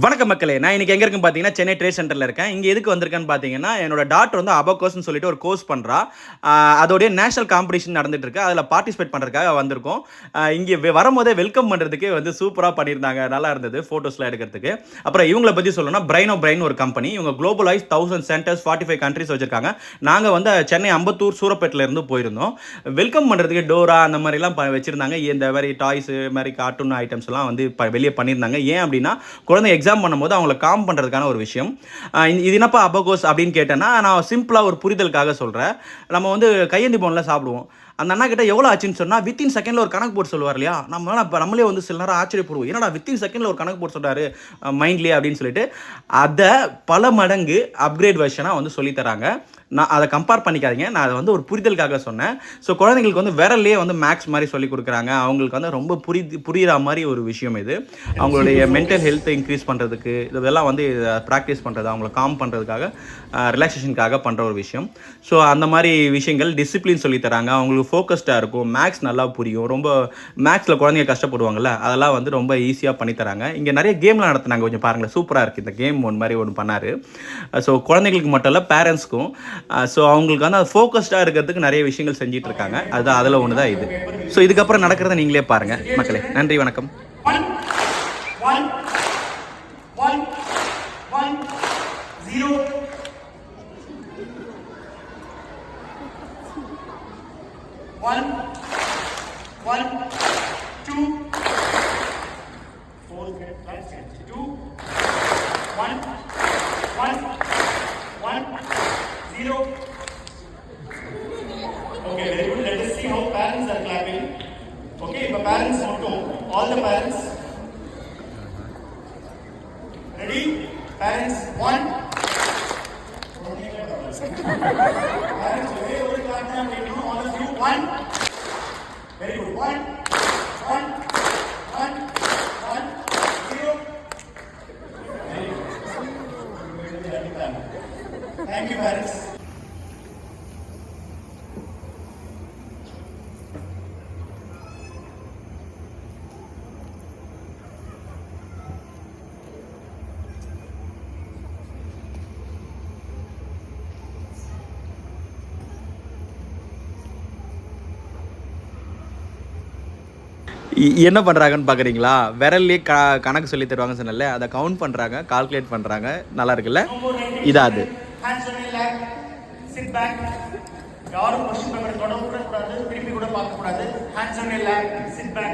வணக்கம் மக்களே நான் இன்னைக்கு எங்க இருக்கும் பார்த்தீங்கன்னா சென்னை ட்ரேட் சென்டரில் இருக்கேன். இங்கே எதுக்கு வந்திருக்கேன்னு பார்த்தீங்கன்னா என்னோட டாக்டர் வந்து அபோகோஸ்னு சொல்லிட்டு ஒரு கோர்ஸ் பண்ணுறா அதோடைய நேஷனல் காம்படிஷன் நடந்துட்டு இருக்கு. அதில் பார்ட்டிசிபேட் பண்ணுறதுக்காக வந்திருக்கோம். இங்கே வரும்போதே வெல்கம் பண்ணுறதுக்கு வந்து சூப்பராக பண்ணியிருந்தாங்க. நல்லா இருந்தது ஃபோட்டோஸ்லாம் எடுக்கிறதுக்கு. அப்புறம் இவங்களை பற்றி சொல்லணும்னா பிரைனோ பிரைன் ஒரு கம்பெனி இவங்க globalise thousand centres forty five countries வச்சிருக்காங்க. நாங்கள் வந்து சென்னை அம்பத்தூர் சூரப்பேட்டிலேருந்து போயிருந்தோம். வெல்கம் பண்ணுறதுக்கு டோரா அந்த மாதிரிலாம் ப- வச்சிருந்தாங்க. இந்த மாதிரி டாய்ஸ் மாதிரி கார்ட்டூன் ஐட்டம்ஸ்லாம் வந்து வெளியே பண்ணியிருந்தாங்க. ஏன் அப்படின்னா குழந்தை எக்ஸாம் பண்ணும்போது அவங்கள காம் பண்ணுறதுக்கான ஒரு விஷயம். இது- என்னப்பா அபகோஸ் அப்படின்னு கேட்டேன்னா நான் சிம்பிளாக ஒரு புரிதலுக்காக சொல்கிறேன் நம்ம வந்து கையேந்தி போனில் சாப்பிடுவோம். அந்த அண்ணா கிட்ட எவ்வளோ ஆச்சுன்னு சொன்னால் வித்தின் செகண்டில் ஒரு கணக்கு போட்டு சொல்லுவார் இல்லையா? நம்ம இப்போ நம்மளே வந்து சில நேரம் ஆச்சரியப்படுவோம். என்னடா வித்தின் செகண்டில் ஒரு கணக்கு போட்டு சொல்கிறாரு மைண்ட்லேயே அப்படின்னு சொல்லிட்டு. அதை பல மடங்கு அப்கிரேட் வெர்ஷனாக வந்து சொல்லித் தராங்க. நான் அதை கம்பேர் பண்ணிக்காதீங்க. நான் அதை வந்து ஒரு புரிதலுக்காக சொன்னேன். ஸோ குழந்தைங்களுக்கு வந்து விரல்லே வந்து மேக்ஸ் மாதிரி சொல்லி கொடுக்குறாங்க. அவங்களுக்கு வந்து ரொம்ப புரி புரியுற மாதிரி ஒரு விஷயம் இது. அவங்களுடைய மென்டல் ஹெல்த்தை இன்க்ரீஸ் பண்ணுறதுக்கு இதெல்லாம் வந்து ப்ராக்டிஸ் பண்ணுறது அவங்கள காம் பண்ணுறதுக்காக ரிலாக்ஸேஷனுக்காக பண்ணுற ஒரு விஷயம். ஸோ அந்த மாதிரி விஷயங்கள் டிசிப்ளின் சொல்லி தராங்க. அவங்களுக்கு ஃபோக்கஸ்டாக இருக்கும். மேக்ஸ் நல்லா புரியும். ரொம்ப மேக்ஸில் குழந்தைங்க கஷ்டப்படுவாங்கல்ல அதெல்லாம் வந்து ரொம்ப ஈஸியாக பண்ணித்தராங்க. இங்கே நிறைய கேம்லாம் நடத்துனாங்க. கொஞ்சம் பாருங்களேன். சூப்பராக இருக்குது இந்த கேம் ஒன்று மாதிரி ஒன்று பண்ணார். ஸோ குழந்தைங்களுக்கு மட்டும் இல்லை பேரண்ட்ஸ்க்கும் ஸோ uh, அவங்களுக்கு வந்து ஃபோக்கஸ்டாக இருக்கிறதுக்கு நிறைய விஷயங்கள் செஞ்சிட்டு இருக்காங்க. அதுதான் அதில் ஒன்று தான் இது. ஸோ இதுக்கப்புறம் நடக்கிறத நீங்களே பாருங்கள் மக்களே. நன்றி வணக்கம். One, one, one, one, zero. One, one, two, four, five, six, two, one, one, one, zero. Okay, very good. Let us see how parents are clapping. Okay, இப்போ parents மட்டும் all the parents. Ready? Parents, one. parents, ஒரே ஒரு clap one. Very good. One, one, one, one, zero. Very good. Thank you, parents. என்ன பண்ணுறாங்கன்னு பார்க்குறீங்களா விரல்லே க கணக்கு சொல்லி தருவாங்க சொன்னல அதை கவுண்ட் பண்ணுறாங்க கால்குலேட் பண்ணுறாங்க நல்லா இருக்குல்ல? இதா அது. யாரும் கொஸ்டின் பேப்பர் தொடக்கூட கூடாது திருப்பி கூட பார்க்க கூடாது ஹேண்ட்ஸ் ஒன் இல்லை சிட் பேக்